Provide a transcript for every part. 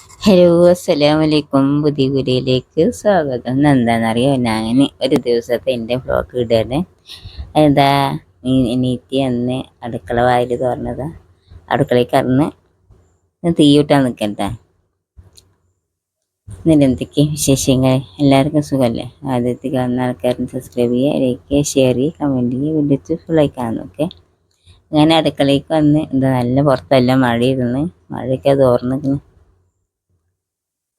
Hello അസ്സലാമലൈക്കും പുതിയ കുരിയിലേക്ക് സ്വാഗതം. എന്താണെന്നറിയോ? ഞാൻ ഒരു ദിവസത്തെ എന്റെ വ്ളോഗ് ഇടുകയാണ് എന്താ നീറ്റി അന്ന് അടുക്കള വായിൽ തുറന്നതാ. അടുക്കളയിൽ കറന്ന് തീ കൂട്ടാൻ നിൽക്കണ്ട എന്നിട്ട് വിശേഷങ്ങൾ? എല്ലാവർക്കും സുഖമല്ലേ? ആദ്യത്തെ കാണുന്ന ആൾക്കാരും സബ്സ്ക്രൈബ് ചെയ്യുക ലൈക്ക് ഷെയർ ചെയ്യുക കമന്റ് ചെയ്യുക വിളിച്ച് ഫുള്ളായി കാണുന്നു അങ്ങനെ അടുക്കളയ്ക്ക് വന്ന് എന്താ നല്ല പുറത്തെല്ലാം മഴയിരുന്നു മഴയൊക്കെ തോർന്നിരിക്കുന്നു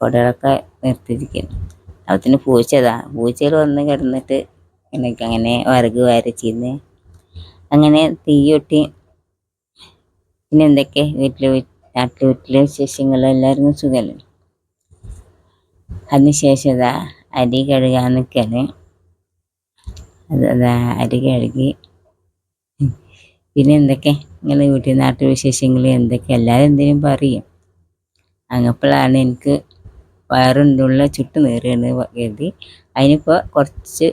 കൊടകളൊക്കെ നിർത്തിയിരിക്കുന്നു. അപ്പത്തിന് പൂച്ചതാ. പൂച്ചകൾ വന്ന് കിടന്നിട്ട് എനിക്ക് അങ്ങനെ വിറക് വരച്ചിരുന്ന് അങ്ങനെ തീയൊട്ടി പിന്നെ എന്തൊക്കെ? വീട്ടിൽ നാട്ടിൽ വീട്ടിലെ വിശേഷങ്ങൾ എല്ലാവരും സുഖമല്ലേ അതിനുശേഷം ഇതാ അരി കഴുകാൻ നിൽക്കാണ് അതാ അരി കഴുകി. പിന്നെ എന്തൊക്കെ? ഇങ്ങനെ വീട്ടിൽ നാട്ടു വിശേഷങ്ങൾ എന്തൊക്കെ? എല്ലാവരും എന്തെങ്കിലും പറയും. അങ്ങപ്പോഴാണ് എനിക്ക് വയറിന്റെ ചുട്ട് നേറുകയാണ് കരുതി. അതിനിപ്പോൾ കുറച്ച്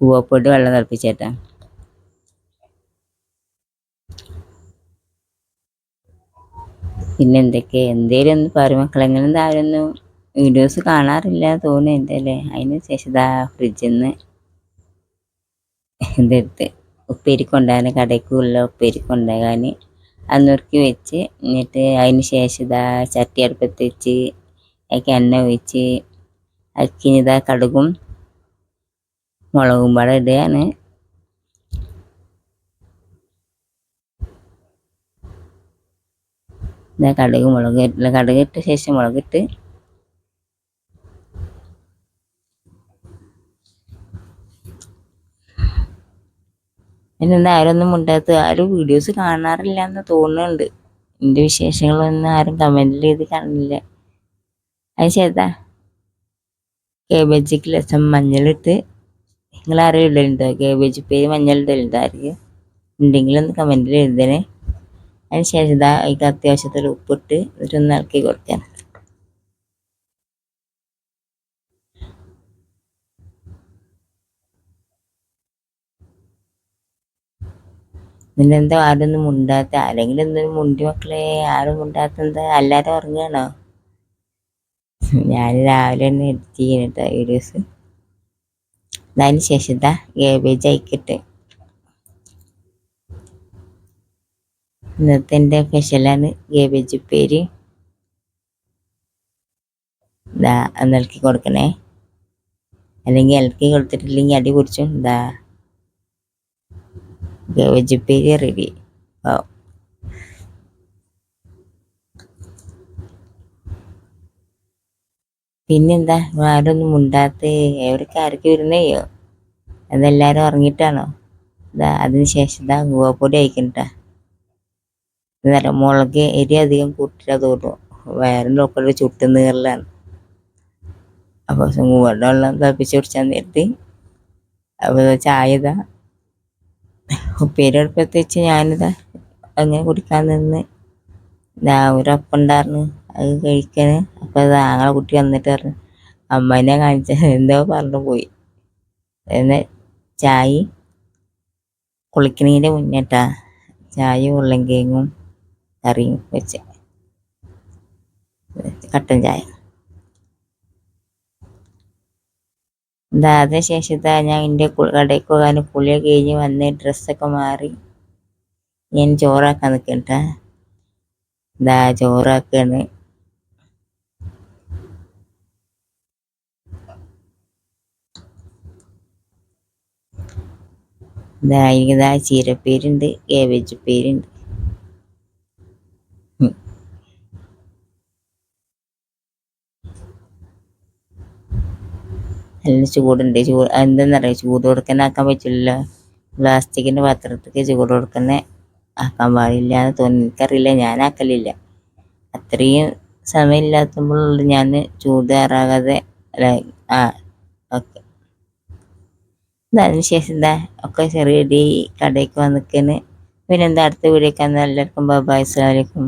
കൂവപ്പൊടി വെള്ളം തിളപ്പിച്ചേട്ടാ. പിന്നെ എന്തൊക്കെ? എന്തേലും ഒന്ന് പറയും മക്കളെ. അവരൊന്നും വീഡിയോസ് കാണാറില്ല തോന്നുന്നു എന്റെ അല്ലേ? അതിന് ശേഷം ഇതാ ഫ്രിഡ്ജിൽ നിന്ന് എന്തെടുത്ത് ഉപ്പേരിക്കൊണ്ടാകാൻ കടയ്ക്കുള്ള ഉപ്പേരി അത് വെച്ച് എന്നിട്ട് അതിന് ശേഷം ഇതാ ചട്ടി അടുപ്പത്ത് വെച്ച് അതിലേക്ക് എണ്ണ ഒഴിച്ച് അക്കിന് ഇതാ കടുകും മുളകും പാടെ ഇടുകയാണ്. ഇതാ കടുക് മുളക് കടുകിട്ട ശേഷം മുളകിട്ട് പിന്നെന്താ ആരൊന്നും ഉണ്ടാത്ത ആരും വീഡിയോസ് കാണാറില്ല എന്ന് തോന്നുന്നുണ്ട്. എന്റെ വിശേഷങ്ങളൊന്നും ആരും കമന്റിൽ ചെയ്ത് കാണില്ല. അത് ചേട്ടാ. കേബേജിക്ക് ലസം മഞ്ഞളിട്ട്. നിങ്ങൾ ആരും ഇടലുണ്ടോ കേബേജ് പേര് മഞ്ഞളിടലുണ്ടോ ആർക്ക്? ഉണ്ടെങ്കിൽ ഒന്ന് കമന്റിൽ എഴുതണേ. അതിന് ശേഷം ഇതാ അതിക്ക് അത്യാവശ്യത്തിൽ ഉപ്പിട്ട് ഒന്ന് ഇളക്കി കൊടുക്കാൻ നിന്നെന്താ ആരൊന്നും മുണ്ടാത്ത ആരെങ്കിലും എന്തെങ്കിലും മുണ്ടി മക്കളെ ആരും മുണ്ടാത്തത് അല്ലാതെ ഉറങ്ങുകയാണോ ഞാൻ രാവിലെ തന്നെ എഡിറ്റ് ചെയ്യുന്നുണ്ട് വീഡിയോസ് അതിന് ശേഷം ഇതാ ഗേബേജ് അയക്കിട്ട് ഇന്നത്തെ എന്റെ സ്പെഷ്യലാണ് ഗേബേജ് പേര് ഇതാ നൽകി കൊടുക്കണേ. അല്ലെങ്കിൽ ഇലക്കി കൊടുത്തിട്ടില്ലെങ്കിൽ അടി കുറിച്ചും ഇതാ. വെജിപ്പേരി റെഡി. ആവും പിന്നെന്താ? ആരൊന്നും മുണ്ടാത്ത? എവിടേക്ക് ആർക്ക് വരുന്നേയോ അതെല്ലാവരും ഉറങ്ങിയിട്ടാണോ? ഇതാ അതിന് ശേഷം ഇതാ ഗുവപ്പൊടി അയക്കണ്ടാ എന്നല്ല മുളക് എരി അധികം കൂട്ടിട്ട് തോന്നും വയറിന്റെ ഒക്കെ ചുട്ട് നീറലാണ്. അപ്പോൾ വെള്ളം തിളപ്പിച്ച് കുടിച്ചാൽ നേരത്തെ അപ്പോൾ ചായ ഇതാ. ഉപ്പേരി അടുപ്പത്ത് വെച്ച് ഞാനിതാ അങ്ങനെ കുടിക്കാൻ നിന്ന്. ഇതാ ഒരപ്പം ഉണ്ടായിരുന്നു അത് കഴിക്കാൻ അപ്പോൾ അത് ആങ്ങളെ കുട്ടി വന്നിട്ട് പറഞ്ഞു അമ്മേനെ കാണിച്ച എന്തോ പറഞ്ഞു പോയി. എന്നെ ചായ കുളിക്കണീന്റെ മുന്നേട്ടാ. ചായ ഉരുളൻകിഴങ്ങും കറിയും വെച്ച്. കട്ടൻ ചായ. അതിനുശേഷം ഇതാ ഞാൻ എന്റെ കടയ്ക്ക് പോകാൻ കുളിയൊക്കെ കഴിഞ്ഞ് വന്ന് ഡ്രസ്സൊക്കെ മാറി ഞാൻ ചോറാക്കാൻ നിൽക്കട്ടെ ഇതാ ചോറാക്കാണ്. ഇതാ എനിക്കിതാ ചീരപ്പേരുണ്ട് കേബേജ് പേരുണ്ട്. നല്ല ചൂടുണ്ട്. ചൂട് എന്തെന്നറിയാം ചൂട് കൊടുക്കാനാക്കാൻ പറ്റില്ലല്ലോ. പ്ലാസ്റ്റിക്കിന്റെ പാത്രത്തിൽ ചൂട് കൊടുക്കുന്ന ആക്കാൻ പാടില്ല എന്ന് തോന്നി എനിക്കറിയില്ല. ഞാൻ ആക്കലില്ല അത്രയും സമയമില്ലാത്തുമ്പോഴുള്ള ഞാൻ ചൂടാറാകാതെ അല്ല ആ ഓക്കെ. അതിന് ശേഷം എന്താ? ഒക്കെ ചെറിയ കടയ്ക്ക് വന്നിക്കന് പിന്നെന്താ അടുത്ത വീഡിയോ എല്ലാവർക്കും ബാബായ് അസ്സലാമലൈക്കും